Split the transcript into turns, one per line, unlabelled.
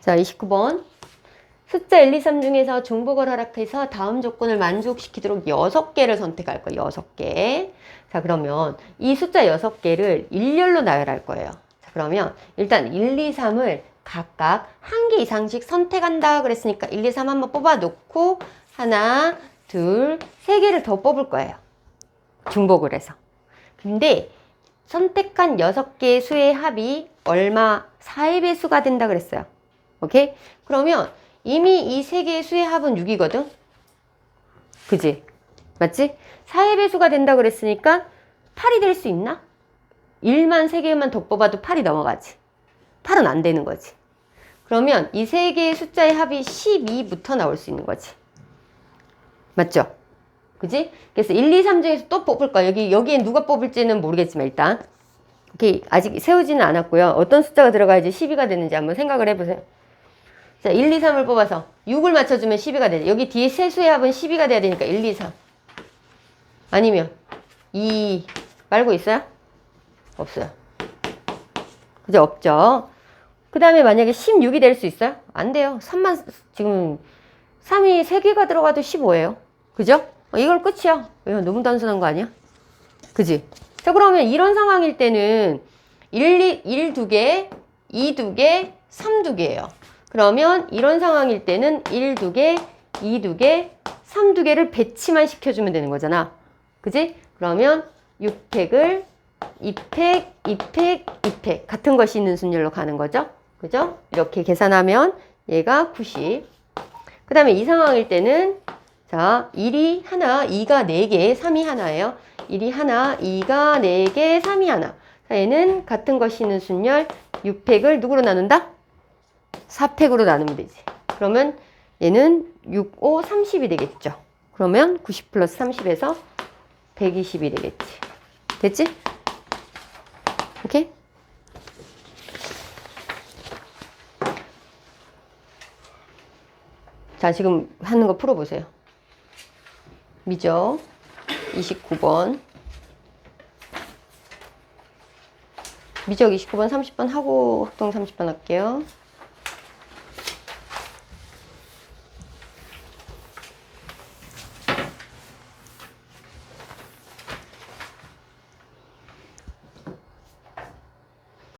자, 29번. 숫자 1, 2, 3 중에서 중복을 허락해서 다음 조건을 만족시키도록 6개를 선택할 거예요. 6개. 자, 그러면 이 숫자 6개를 일렬로 나열할 거예요. 자, 그러면 일단 1, 2, 3을 각각 한 개 이상씩 선택한다 그랬으니까 1, 2, 3 한번 뽑아 놓고 하나, 둘, 세 개를 더 뽑을 거예요. 중복을 해서. 근데 선택한 6개의 수의 합이 얼마? 4의 배수가 된다 그랬어요. 오케이? 그러면 이미 이 세 개의 수의 합은 6이거든? 그지? 맞지? 4의 배수가 된다 그랬으니까 8이 될 수 있나? 1만 3개만 더 뽑아도 8이 넘어가지. 8은 안 되는 거지. 그러면 이 세 개의 숫자의 합이 12부터 나올 수 있는 거지. 맞죠? 그지? 그래서 1, 2, 3 중에서 또 뽑을 거야. 여기, 여기에 누가 뽑을지는 모르겠지만 일단. 오케이. 아직 세우지는 않았고요. 어떤 숫자가 들어가야지 12가 되는지 한번 생각을 해보세요. 자, 1, 2, 3을 뽑아서 6을 맞춰주면 12가 되죠. 여기 뒤에 세 수의 합은 12가 돼야 되니까 1, 2, 3. 아니면 2 말고 있어요? 없어요. 그죠? 없죠. 그 다음에 만약에 16이 될 수 있어요? 안 돼요. 3만, 지금 3이 3개가 들어가도 15예요. 그죠? 어, 이걸 끝이야. 왜 너무 단순한 거 아니야? 그지? 자, 그러면 이런 상황일 때는 1, 2, 1 2개, 2 2개, 3 2개예요. 그러면 이런 상황일 때는 1 2개, 2 2개, 3 2개를 배치만 시켜주면 되는 거잖아. 그지? 그러면 6팩을 2팩, 2팩, 2팩 같은 것이 있는 순열로 가는 거죠. 그죠? 이렇게 계산하면 얘가 90. 그 다음에 이 상황일 때는 자, 1이 하나, 2가 4개, 3이 하나예요. 1이 하나, 2가 4개, 3이 하나. 자, 얘는 같은 것이 있는 순열 6팩을 누구로 나눈다? 4팩으로 나누면 되지. 그러면 얘는 6, 5, 30이 되겠죠. 그러면 90 플러스 30에서 120이 되겠지. 됐지? 오케이? 자, 지금 하는 거 풀어보세요. 미죠? 29번. 미적 29번, 30번 하고 합동 30번 할게요.